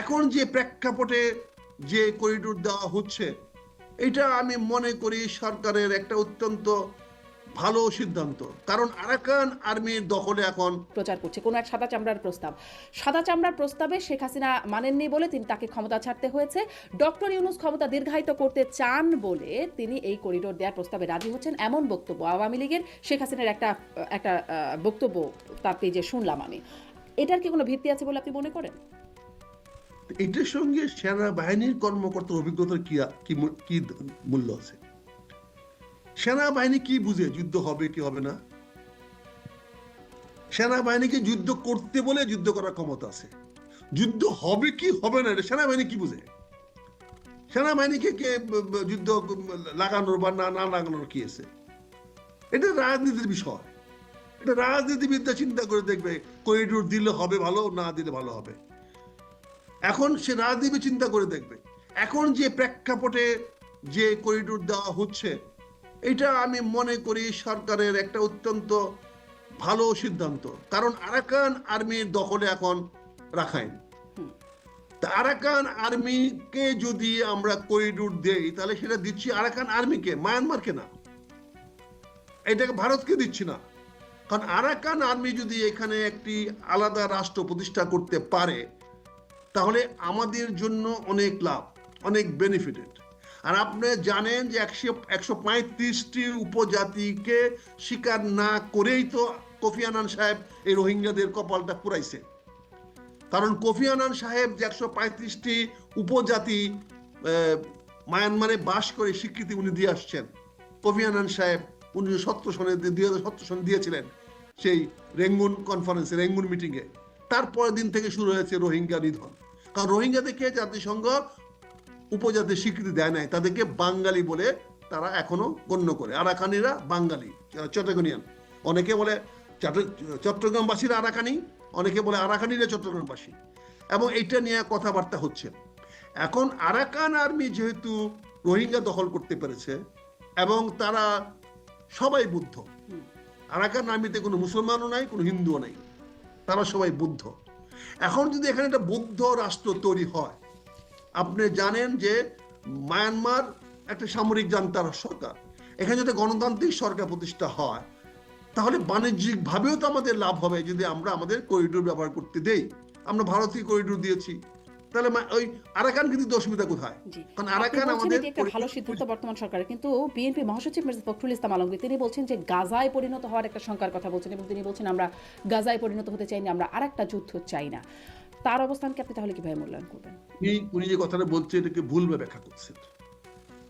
এখন যে প্রেক্ষাপটে যে করিডোর দেওয়া হচ্ছে, এটা আমি মনে করি সরকারের একটা অত্যন্ত ভালো সিদ্ধান্ত। কারণ আরাকান আর্মির দখলে এখন প্রচার করছে। কোনো এক সাদা চামড়ার প্রস্তাব। সাদা চামড়ার প্রস্তাবে শেখ হাসিনা মানেননি বলে তিনি তাকে ক্ষমতা ছাড়তে হয়েছে। ডক্টর ইউনুস ক্ষমতা দীর্ঘায়িত করতে চান বলে তিনি এই করিডোর দেওয়ার প্রস্তাবে রাজি হচ্ছেন এমন বক্তব্য আওয়ামী লীগের শেখ হাসিনার একটা একটা বক্তব্য তার পেজে শুনলাম আমি। এটার কি কোনো ভিত্তি আছে বলে আপনি মনে করেন? এটার সঙ্গে সেনাবাহিনীর কর্মকর্তার অভিজ্ঞতার কি কি মূল্য আছে? সেনাবাহিনী কি বুঝে যুদ্ধ হবে কি হবে না? সেনাবাহিনীকে যুদ্ধ করতে বলে যুদ্ধ করার ক্ষমতা আছে। যুদ্ধ হবে কি হবে না, এটা সেনাবাহিনী কি বুঝে? সেনাবাহিনীকে কে যুদ্ধ লাগানোর বা না না লাগানোর কি আছে? এটা রাজনীতির বিষয়। এটা রাজনীতিবিদ্যা চিন্তা করে দেখবে করিডোর দিলে হবে ভালো, না দিলে ভালো হবে। এখন সে রাজনীতি চিন্তা করে দেখবে। এখন যে প্রেক্ষাপটে যে করিডোর দেওয়া হচ্ছে, এটা আমি মনে করি সরকারের একটা অত্যন্ত ভালো সিদ্ধান্ত। কারণ আরাকান আর্মির দখলে এখন রাখাইন। আরাকান আর্মিকে যদি আমরা করিডোর দেই, তাহলে সেটা দিচ্ছি আরাকান আর্মিকে, মায়ানমারকে না। এটাকে ভারতকে দিচ্ছি না। কারণ আরাকান আর্মি যদি এখানে একটি আলাদা রাষ্ট্র প্রতিষ্ঠা করতে পারে তাহলে আমাদের জন্য অনেক লাভ, অনেক বেনিফিটেড আর আপনি জানেন যে একশো একশো পঁয়ত্রিশটি উপজাতিকে স্বীকার না করেই তো কোফি আনান সাহেব এই রোহিঙ্গাদের কপালটা পুরাইছে। কারণ কোফি আনান সাহেব যে একশো পঁয়ত্রিশটি উপজাতি মায়ানমারে বাস করে স্বীকৃতি উনি দিয়ে আসছেন। কোফি আনান সাহেব উনিশশো সত্তর সনে দুই হাজার সত্তর সনে দিয়েছিলেন সেই রেঙ্গুন কনফারেন্সে রেঙ্গুন মিটিংয়ে তারপরের দিন থেকে শুরু হয়েছে রোহিঙ্গা নিধন। কারণ রোহিঙ্গাদেরকে জাতিসংঘ উপজাতির স্বীকৃতি দেয় নাই। তাদেরকে বাঙালি বলে তারা এখনও গণ্য করে। আরাকানিরা বাঙালি, চট্টগ্রামিয়ান। অনেকে বলে চট্ট- চট্টগ্রামবাসীরা আরাকানি, অনেকে বলে আরাকানিরা চট্টগ্রামবাসী। এবং এটা নিয়ে কথাবার্তা হচ্ছে। এখন আরাকান আর্মি যেহেতু রোহিঙ্গা দখল করতে পেরেছে এবং তারা সবাই বুদ্ধ, আরাকান আর্মিতে কোনো মুসলমানও নাই, কোনো হিন্দুও নাই, তারা সবাই বুদ্ধ। এখন যদি এখানে একটা বৌদ্ধ রাষ্ট্র তৈরি হয়, আপনি জানেন যে মায়ানমার একটা সামরিক জান্তার সরকার। এখানে যদি গণতান্ত্রিক সরকার প্রতিষ্ঠা হয়, তাহলে বাণিজ্যিকভাবেও তো আমাদের লাভ হবে যদি আমরা আমাদের করিডোর ব্যবহার করতে দেই। আমরা ভারতীয় করিডোর দিয়েছি। তাহলে ওই আরাকান কিন্তু অসুবিধা কোথায়? কারণ আরাকান আমাদের একটা ভালো সিদ্ধান্ত বর্তমান সরকারের কিন্তু বিএনপি মহাসচিব মির্জা ফখরুল ইসলাম আলমগীর তিনি বলছেন যে গাজায় পরিণত হওয়ার একটা শঙ্কার কথা বলছেন এবং তিনি বলছেন আমরা গাজায় পরিণত হতে চাই না আমরা আরেকটা যুদ্ধ চাই না। তার অবস্থানকে আপনি তাহলে কীভাবে মূল্যায়ন করবেন? উনি যে কথাটা এটাকে ভুলভাবে ব্যাখ্যা করছেন।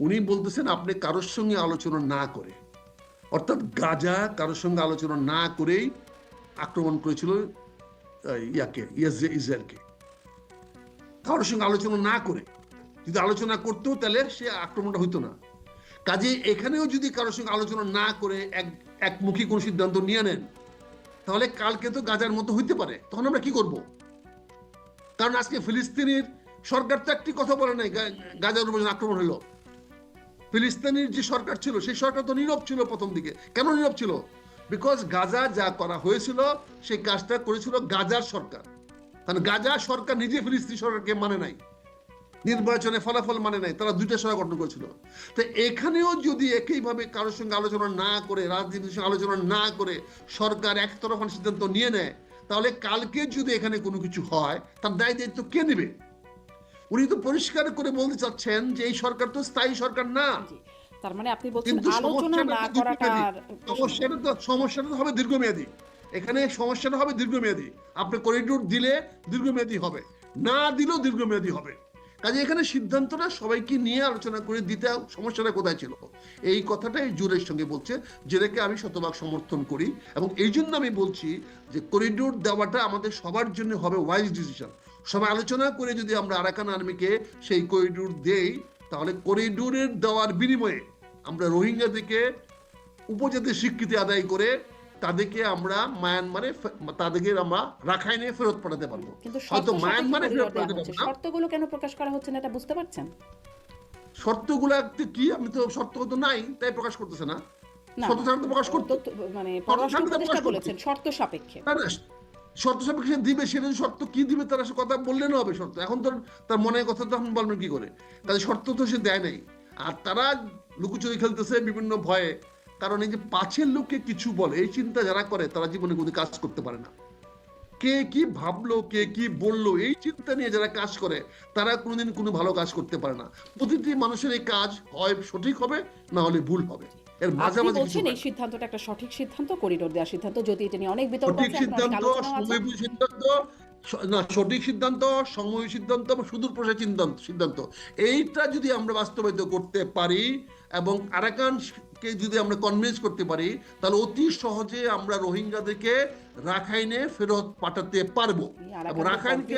উনি বলতেছেন আপনি কারোর সঙ্গে আলোচনা না করে অর্থাৎ গাজা কারোর সঙ্গে আলোচনা না করেই আক্রমণ করেছিল ইয়াকে ইসরায়েলকে। কারোর সঙ্গে আলোচনা না করে, যদি আলোচনা করতো তাহলে সে আক্রমণটা হইতো না। কাজে এখানেও যদি কারোর সঙ্গে আলোচনা না করে এক, একমুখী কোন সিদ্ধান্ত নিয়ে নেন, তাহলে কালকে তো গাজার মতো হইতে পারে, তখন আমরা কি করব? কারণ আজকে ফিলিস্তিনের সরকার তো একটি কথা বলে নাই গাজার উপর আক্রমণ হলো। ফিলিস্তিনের যে সরকার ছিল, সেই সরকার তো নীরব ছিল প্রথম দিকে। কেন নীরব ছিল? বিকজ গাজা যা করা হয়েছিল, সেই কাজটা করেছিল গাজার সরকার। কারণ গাজা সরকার নিজে ফিলিস্তিনি সরকারকে মানে নাই নির্বাচনে ফলাফল মানে নাই তারা দুইটা সরকার গঠন করেছিল। তো এখানেও যদি একইভাবে কারোর সঙ্গে আলোচনা না করে রাজনীতির সঙ্গে আলোচনা না করে সরকার একতরফা সিদ্ধান্ত নিয়ে নেয় তাহলে কালকে যদি এখানে কোনো কিছু হয় তার দায় দায়িত্ব কে নেবে? উনি তো পরিষ্কার করে বলতে চাচ্ছেন যে এই সরকার তো স্থায়ী সরকার না। তার মানে আপনি বলছেন আলোচনা না দীর্ঘমেয়াদী। সমস্যাটা তো সমস্যাটা তো হবে দীর্ঘমেয়াদী। এখানে সমস্যাটা হবে দীর্ঘমেয়াদী। আপনি করিডোর দিলে দীর্ঘমেয়াদী হবে, না দিলেও দীর্ঘমেয়াদী হবে। কাজে এখানে সিদ্ধান্তটা সবাইকে নিয়ে আলোচনা করে দিতে সমস্যাটা কোথায় ছিল? এই কথাটাই জোরের সঙ্গে বলছে যেটাকে আমি শতভাগ সমর্থন করি এবং এই জন্য আমি বলছি যে করিডোর দেওয়াটা আমাদের সবার জন্য হবে ওয়াইজ ডিসিশন সবাই আলোচনা করে যদি আমরা আরাকান আর্মিকে সেই করিডোর দেই, তাহলে করিডোরের দেওয়ার বিনিময়ে আমরা রোহিঙ্গাদেরকে উপজাতির স্বীকৃতি আদায় করে তাদেরকে আমরা মায়ানমারে তাদেরকে আমরা রাখাইনে ফেরত পাঠাতে পারব। হয়তো মায়ানমারে ফেরত পাঠাতে পারব না। শর্তগুলো কেন প্রকাশ করা হচ্ছে না এটা বুঝতে পারছেন? শর্তগুলা কি? আমি তো শর্ত তো নাই তাই প্রকাশ করতেছে না। শর্ত তো প্রকাশ করতো মানে। বলেছেন শর্ত সাপেক্ষে। শর্ত সাপেক্ষে দিবে সেটা শর্ত কি দিবে তার আসলে কথা বললে না হবে শর্ত। এখন তো তার মনের কথা তো এখন বলবেন কি করে? তাদের শর্ত তো সে দেয় নাই। আর তারা লুকোচুরি খেলতেছে বিভিন্ন ভয়ে। কারণ এই যে পাঁচের লোককে কিছু বলে এই চিন্তা যারা করে তারা জীবনে কোনো কাজ করতে পারে না। কে কি ভাবলো কে কি বলল এই চিন্তা নিয়ে যারা কাজ করে তারা কোনোদিন কোনো ভালো কাজ করতে পারে না। প্রতিটি মানুষের এই কাজ হয় সঠিক হবে না হলে ভুল হবে। এর মাঝামাঝি বলছেন এই সিদ্ধান্তটা একটা সঠিক সিদ্ধান্ত করিডোর দেওয়ার সিদ্ধান্ত যদি এটা নিয়ে অনেক বিতর্ক সঠিক সিদ্ধান্ত সময় সিদ্ধান্ত না সঠিক সিদ্ধান্ত সময় সিদ্ধান্ত এবং সুদূর প্রসারী সিদ্ধান্ত সিদ্ধান্ত। এইটা যদি আমরা বাস্তবায়িত করতে পারি এবং আরাকান কে যদি আমরা কনভিন্স করতে পারি তাহলে অতি সহজে আমরা রোহিঙ্গাদেরকে রাখাইনে ফেরত পাঠাতে পারব। রাখাইনকে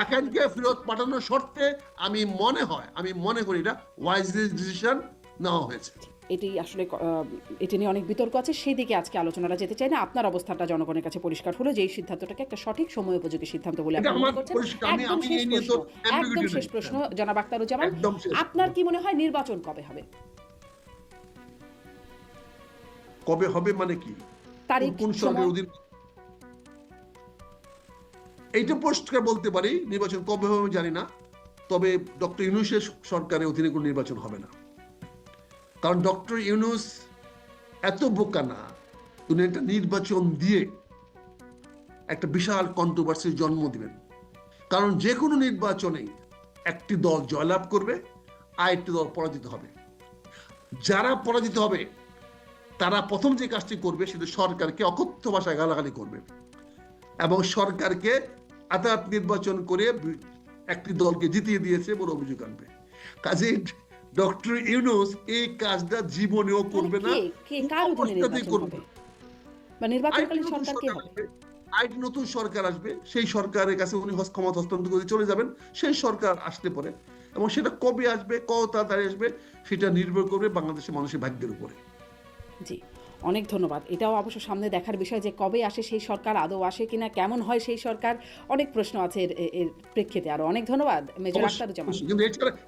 রাখাইনকে ফেরত পাঠানোর শর্তে আমি মনে হয় আমি মনে করি এটা ওয়াইজ ডিসিশন নেওয়া হয়েছে। এটি আসলে এটি নিয়ে অনেক বিতর্ক আছে। সেই দিকে আজকে আলোচনাটা যেতে চাই না। আপনার অবস্থানটা জনগণের কাছে পরিষ্কার হলো যে এই সিদ্ধান্তটাকে একটা সঠিক সময় উপযোগী সিদ্ধান্ত বলে একদম শেষ প্রশ্ন একদম শেষ প্রশ্ন জনাব আক্তারুজ্জামান। আপনার কি মনে হয় নির্বাচন কবে হবে? কবে হবে মানে কি? তারিখ কোন সময়? সরকারের অধীন এইটা বলতে পারি নির্বাচন কবে হবে জানি না তবে ডক্টর ইউনুসের সরকারের অধীনে কোনো নির্বাচন হবে না। কারণ ডক্টর ইউনুস এত বোকা না তিনি একটা নির্বাচন দিয়ে একটা বিশাল কন্ট্রোভার্সির জন্ম দিবেন। কারণ যে কোনো নির্বাচনে একটি দল জয়লাভ করবে আর একটি দল পরাজিত হবে। যারা পরাজিত হবে তারা প্রথম যে কাজটি করবে সেটা সরকারকে অকথ্য ভাষায় গালাগালি করবে। এবং সরকারকে আদালত নির্বাচন করে একটি দলকে জিতিয়ে দিয়েছে বলে অভিযোগ আনবে। কাজে ডক্টর ইউনুস এই কাজটা জীবনেও করবে না কে? কে? কার অধীনে অবস্থাতেই নির্বাচন করবে। না। আরেকটি নতুন সরকার আসবে, সেই সরকারের কাছে উনি ক্ষমতা হস্তান্তর করে চলে যাবেন সেই সরকার আসতে পারে। এবং সেটা কবে আসবে কত তাড়াতাড়ি আসবে সেটা নির্ভর করবে বাংলাদেশের মানুষের ভাগ্যের উপরে। জি অনেক ধন্যবাদ। এটাও অবশ্য সামনে দেখার বিষয় যে কবে আসে সেই সরকার আদৌ আসে কিনা কেমন হয় সেই সরকার অনেক প্রশ্ন আছে এর প্রেক্ষিতে। আরও অনেক ধন্যবাদ মেজর আখতারুজ্জামান।